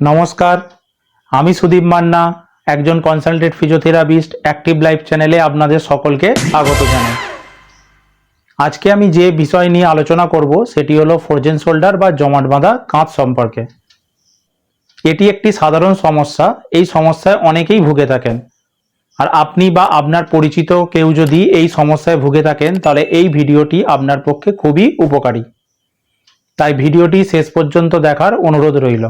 নমস্কার, আমি সুদীপ মান্না, একজন কনসালটেন্ট ফিজিওথেরাপিস্ট অ্যাক্টিভ লাইফ চ্যানেলে আপনাদের সকলকে স্বাগত জানাই। আজকে আমি যে বিষয় নিয়ে আলোচনা করব, সেটি হলো ফ্রোজেন শোল্ডার বা জমাট বাঁধা কাঁধ সম্পর্কে। এটি একটি সাধারণ সমস্যা, এই সমস্যায় অনেকেই ভুগে থাকেন। আর আপনি বা আপনার পরিচিত কেউ যদি এই সমস্যায় ভুগে থাকেন, তাহলে এই ভিডিওটি আপনার পক্ষে খুবই উপকারী। তাই ভিডিওটি শেষ পর্যন্ত দেখার অনুরোধ রইল।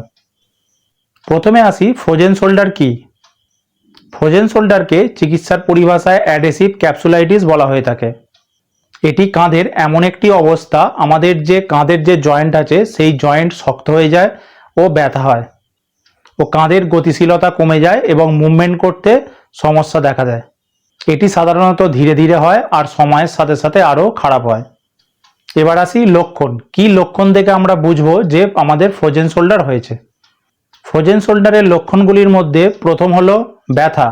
প্রথমে আসি ফ্রোজেন শোল্ডার কি? ফ্রোজেন শোল্ডারকে চিকিৎসার পরিভাষায় অ্যাডেসিভ ক্যাপসুলাইটিস বলা হয়ে থাকে। এটি কাঁধের এমন একটি অবস্থা, আমাদের যে কাঁধের যে জয়েন্ট আছে, সেই জয়েন্ট শক্ত হয়ে যায় ও ব্যথা হয়। ও কাঁধের গতিশীলতা কমে যায় এবং মুভমেন্ট করতে সমস্যা দেখা দেয়। এটি সাধারণত ধীরে ধীরে হয় আর সময়ের সাথে সাথে আরও খারাপ হয়। এবার আসি লক্ষণ। কি লক্ষণ দেখে আমরা বুঝব যে আমাদের ফ্রোজেন শোল্ডার হয়েছে? ফ্রোজেন শোল্ডারের লক্ষণগুলির মধ্যে প্রথম হলো ব্যথা।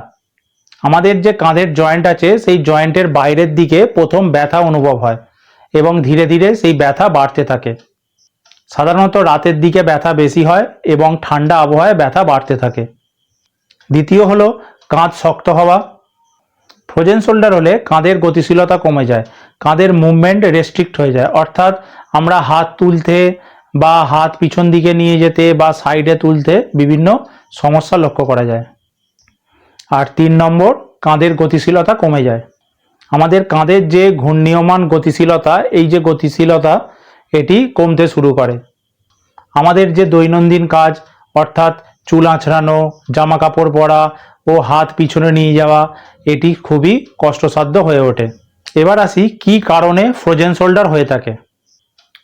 আমাদের যে কাঁধের জয়েন্ট আছে, সেই জয়েন্টের বাইরের দিকে প্রথম ব্যথা অনুভব হয় এবং ধীরে ধীরে সেই ব্যথা বাড়তে থাকে। সাধারণত রাতের দিকে ব্যথা বেশি হয় এবং ঠান্ডা আবহাওয়ায় ব্যথা বাড়তে থাকে। দ্বিতীয় হলো কাঁধ শক্ত হওয়া। ফ্রোজেন শোল্ডার হলে কাঁধের গতিশীলতা কমে যায়, কাঁধের মুভমেন্ট রেস্ট্রিক্ট হয়ে যায়। অর্থাৎ আমরা হাত তুলতে বা হাত পিছন দিকে নিয়ে যেতে বা সাইডে তুলতে বিভিন্ন সমস্যা লক্ষ্য করা যায়। আর তিন নম্বর, কাঁধের গতিশীলতা কমে যায়। আমাদের কাঁধের যে ঘূর্ণীয়মান গতিশীলতা, এই যে গতিশীলতা, এটি কমতে শুরু করে। আমাদের যে দৈনন্দিন কাজ, অর্থাৎ চুল আঁচড়ানো জামা কাপড় পরা ও হাত পিছনে নিয়ে যাওয়া, এটি খুবই কষ্টসাধ্য হয়ে ওঠে। এবার আসি কি কারণে ফ্রোজেন শোল্ডার হয়ে থাকে।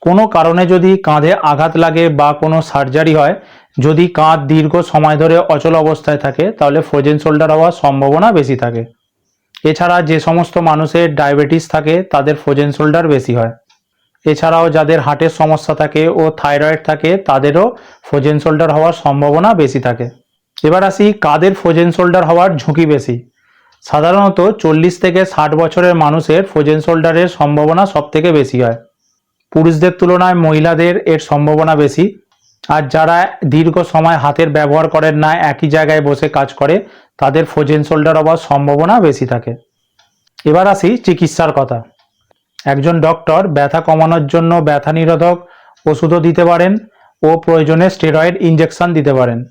কোনো কারণে যদি কাঁধে আঘাত লাগে বা কোনো সার্জারি হয়, যদি কাঁধ দীর্ঘ সময় ধরে অচল অবস্থায় থাকে, তাহলে ফ্রোজেন শোল্ডার হওয়ার সম্ভাবনা বেশি থাকে। এছাড়া যে সমস্ত মানুষের ডায়াবেটিস থাকে, তাদের ফ্রোজেন শোল্ডার বেশি হয়। এছাড়াও যাদের হার্টের সমস্যা থাকে ও থাইরয়েড থাকে, তাদেরও ফ্রোজেন শোল্ডার হওয়ার সম্ভাবনা বেশি থাকে। এবার আসি, কাদের ফ্রোজেন শোল্ডার হওয়ার ঝুঁকি বেশি? সাধারণত চল্লিশ থেকে ষাট বছরের মানুষের ফ্রোজেন শোল্ডারের সম্ভাবনা সবথেকে বেশি হয়। পুরুষদের তুলনায় মহিলাদের এর সম্ভাবনা বেশি। আর যারা দীর্ঘ সময় হাতের ব্যবহার করেন না, একই জায়গায় বসে কাজ করে, তাদের ফ্রোজেন শোল্ডার হওয়ার সম্ভাবনা বেশি থাকে। এবার আসি চিকিৎসার কথা। একজন ডক্টর ব্যথা কমানোর জন্য ব্যথা নিরোধক ওষুধও দিতে পারেন ও প্রয়োজনে স্টেরয়েড ইঞ্জেকশন দিতে পারেন।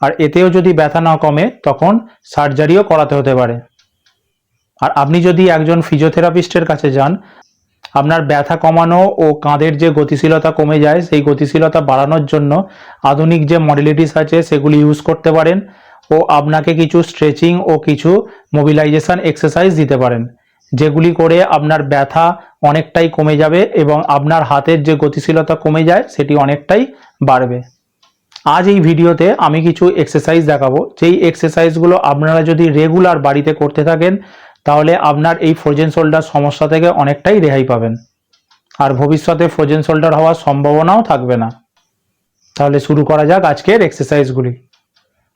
আর এতেও যদি ব্যথা না কমে, তখন সার্জারিও করাতে হতে পারে। আর আপনি যদি একজন ফিজিওথেরাপিস্টের কাছে যান আপনার ব্যথা কমানো ও কাঁধের যে গতিশীলতা কমে যায়, সেই গতিশীলতা বাড়ানোর জন্য আধুনিক যে মডেলিটিস আছে, সেগুলি ইউজ করতে পারেন ও আপনাকে কিছু স্ট্রেচিং ও কিছু মোবিলাইজেশন এক্সারসাইজ দিতে পারেন, যেগুলি করে আপনার ব্যথা অনেকটাই কমে যাবে এবং আপনার হাতের যে গতিশীলতা কমে যায়, সেটি অনেকটাই বাড়বে। আজ এই ভিডিওতে আমি কিছু এক্সারসাইজ দেখাবো। যেই এক্সারসাইজগুলো আপনারা যদি রেগুলার বাড়িতে করতে থাকেন তাহলে আপনার এই ফ্রোজেন শোল্ডার সমস্যা থেকে অনেকটাই রেহাই পাবেন। আর ভবিষ্যতে ফ্রোজেন শোল্ডার হওয়ার সম্ভাবনাও থাকবে না। তাহলে শুরু করা যাক আজকের এক্সারসাইজগুলি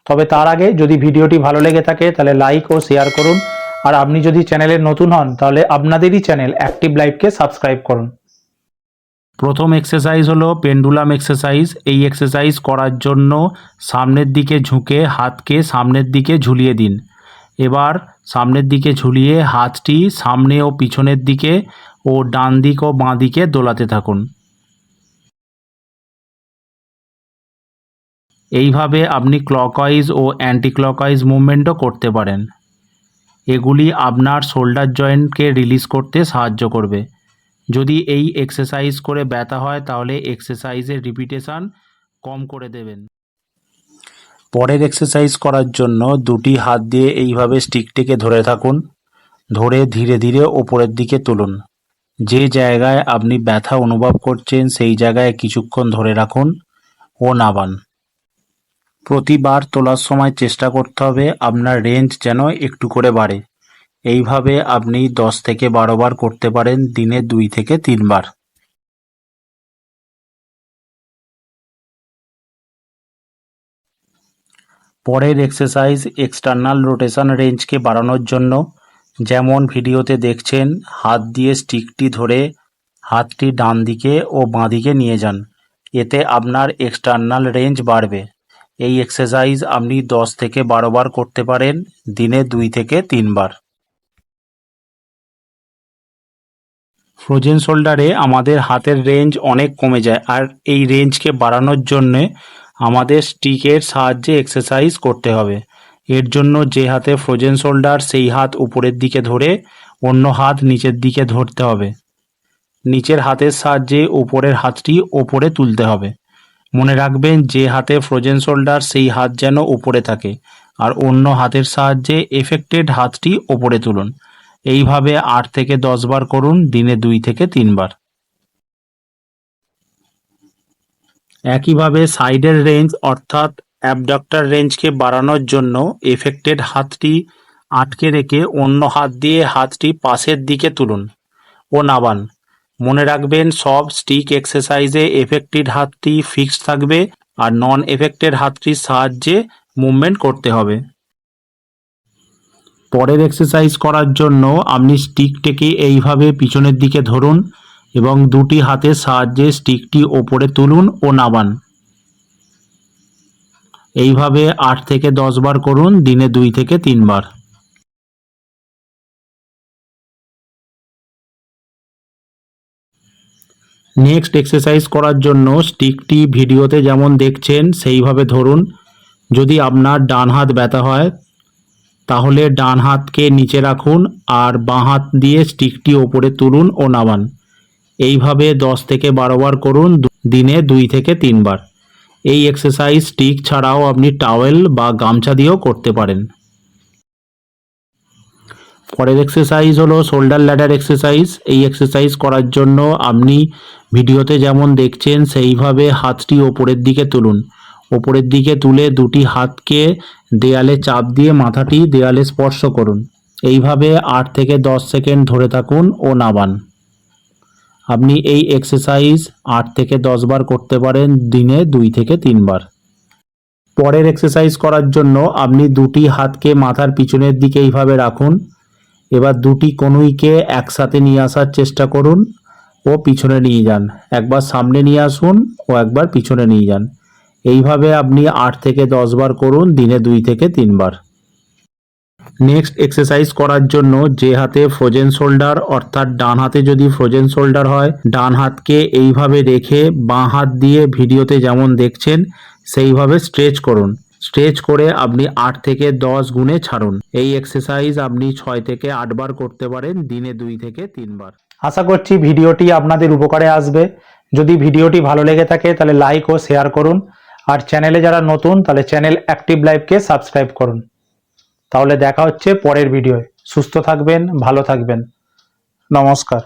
তবে তার আগে যদি ভিডিওটি ভালো লেগে থাকে, তাহলে লাইক ও শেয়ার করুন। আর আপনি যদি চ্যানেলে নতুন হন, তাহলে আপনাদেরই চ্যানেল অ্যাক্টিভ লাইফকে সাবস্ক্রাইব করুন। প্রথম এক্সারসাইজ হলো পেন্ডুলাম এক্সারসাইজ এই এক্সারসাইজ করার জন্য সামনের দিকে ঝুঁকে হাতকে সামনের দিকে ঝুলিয়ে দিন। এবার সামনের দিকে ঝুলিয়ে হাতটি সামনে ও পিছনের দিকে ও ডান দিক ও বাঁ দিকে দোলাতে থাকুন। এইভাবে আপনি ক্লকওয়াইজ ও অ্যান্টি ক্লকওয়াইজ মুভমেন্টও করতে পারেন। এগুলি আপনার শোল্ডার জয়েন্টকে রিলিজ করতে সাহায্য করবে। যদি এই এক্সারসাইজ করে ব্যথা হয়, তাহলে এক্সারসাইজের রিপিটেশন কম করে দেবেন। পরের এক্সারসাইজ করার জন্য দুটি হাত দিয়ে এইভাবে স্টিকটিকে ধরে থাকুন। ধরে ধীরে ধীরে ওপরের দিকে তুলুন। যে জায়গায় আপনি ব্যথা অনুভব করছেন, সেই জায়গায় কিছুক্ষণ ধরে রাখুন ও নাবান প্রতিবার তোলার সময় চেষ্টা করতে হবে আপনার রেঞ্জ যেন একটু করে বাড়ে। এইভাবে আপনি দশ থেকে বারো বার করতে পারেন, দিনে দুই থেকে তিনবার। পরের এক্সারসাইজ এক্সটার্নাল রোটেশন রেঞ্জকে বাড়ানোর জন্য, যেমন ভিডিওতে দেখছেন, হাত দিয়ে স্টিকটি ধরে হাতটি ডান দিকে ও বাঁ দিকে নিয়ে যান। এতে আপনার এক্সটার্নাল রেঞ্জ বাড়বে। এই এক্সারসাইজ আপনি দশ থেকে বারো বার করতে পারেন, দিনে দুই থেকে তিনবার ফ্রোজেন শোল্ডারে আমাদের হাতের রেঞ্জ অনেক কমে যায়, আর এই রেঞ্জকে বাড়ানোর জন্যে আমাদের স্টিকের সাহায্যে এক্সারসাইজ করতে হবে। এর জন্য যে হাতে ফ্রোজেন শোল্ডার সেই হাত উপরের দিকে ধরে, অন্য হাত নিচের দিকে ধরতে হবে। নিচের হাতের সাহায্যে উপরের হাতটি ওপরে তুলতে হবে। মনে রাখবেন যে হাতে ফ্রোজেন শোল্ডার সেই হাত যেন উপরে থাকে, আর অন্য হাতের সাহায্যে এফেক্টেড হাতটি ওপরে তুলুন। এইভাবে আট থেকে দশ বার করুন, দিনে দুই থেকে তিনবার। একইভাবে সাইডের রেঞ্জ অর্থাৎ অ্যাবডাক্টর রেঞ্জকে বাড়ানোর জন্য এফেক্টেড হাতটি আটকে রেখে অন্য হাত দিয়ে হাতটি পাশের দিকে তুলুন ও নাবান। মনে রাখবেন, সব স্টিক এক্সারসাইজে এফেক্টেড হাতটি ফিক্সড থাকবে আর নন এফেক্টেড হাতটির সাহায্যে মুভমেন্ট করতে হবে। পরের এক্সারসাইজ করার জন্য আপনি স্টিকটিকে এইভাবে পিছনের দিকে ধরুন এবং দুটি হাতের সাহায্যে স্টিকটি ওপরে তুলুন ও নাবান এইভাবে আট থেকে দশ বার করুন, দিনে দুই থেকে তিনবার নেক্সট এক্সারসাইজ করার জন্য স্টিকটি ভিডিওতে যেমন দেখছেন, সেইভাবে ধরুন। যদি আপনার ডান হাত ব্যথা হয়, তাহলে ডান হাতকে নিচে রাখুন আর বাঁ হাত দিয়ে স্টিকটি ওপরে তুলুন ও নামান। এইভাবে দশ থেকে বারো বার করুন দিনে দুই থেকে তিনবার। এই এক্সারসাইজ স্টিক ছাড়াও আপনি টাওয়েল বা গামছা দিয়েও করতে পারেন। পরের এক্সারসাইজ হলো শোল্ডার ল্যাডার এক্সারসাইজ এই এক্সারসাইজ করার জন্য আপনি ভিডিওতে যেমন দেখছেন, সেইভাবে হাতটি ওপরের দিকে তুলুন। ওপরের দিকে তুলে দুটি হাতকে দেয়ালে চাপ দিয়ে মাথাটি দেয়ালে স্পর্শ করুন। এইভাবে আট থেকে দশ সেকেন্ড ধরে থাকুন ও নাবান আপনি এই এক্সারসাইজ আট থেকে দশ বার করতে পারেন, দিনে দুই থেকে তিনবার পরের এক্সারসাইজ করার জন্য আপনি দুটি হাতকে মাথার পিছনের দিকে এইভাবে রাখুন। এবার দুটি কনুইকে একসাথে নিয়ে আসার চেষ্টা করুন ও পিছনে নিয়ে যান। একবার সামনে নিয়ে আসুন ও একবার পিছনে নিয়ে যান। এইভাবে আপনি আট থেকে দশ বার করুন, দিনে দুই থেকে তিনবার নেক্সট এক্সারসাইজ করার জন্য যে হাতে ফ্রোজেন শোল্ডার অর্থাৎ ডান হাতে যদি ফ্রোজেন শোল্ডার হয়, ডান হাতকে এইভাবে রেখে বাঁ হাত দিয়ে ভিডিওতে যেমন দেখছেন, সেইভাবে স্ট্রেচ করুন। স্ট্রেচ করে আপনি আট থেকে দশ গুণে ছাড়ুন। এই এক্সারসাইজ আপনি ছয় থেকে আটবার করতে পারেন, দিনে দুই থেকে তিনবার আশা করছি ভিডিওটি আপনাদের উপকারে আসবে। যদি ভিডিওটি ভালো লেগে থাকে, তাহলে লাইক ও শেয়ার করুন। আর চ্যানেলে যারা নতুন, তাহলে চ্যানেল অ্যাক্টিভ লাইভকে সাবস্ক্রাইব করুন। তাহলে দেখা হচ্ছে পরের ভিডিওয় সুস্থ থাকবেন ভালো থাকবেন। নমস্কার।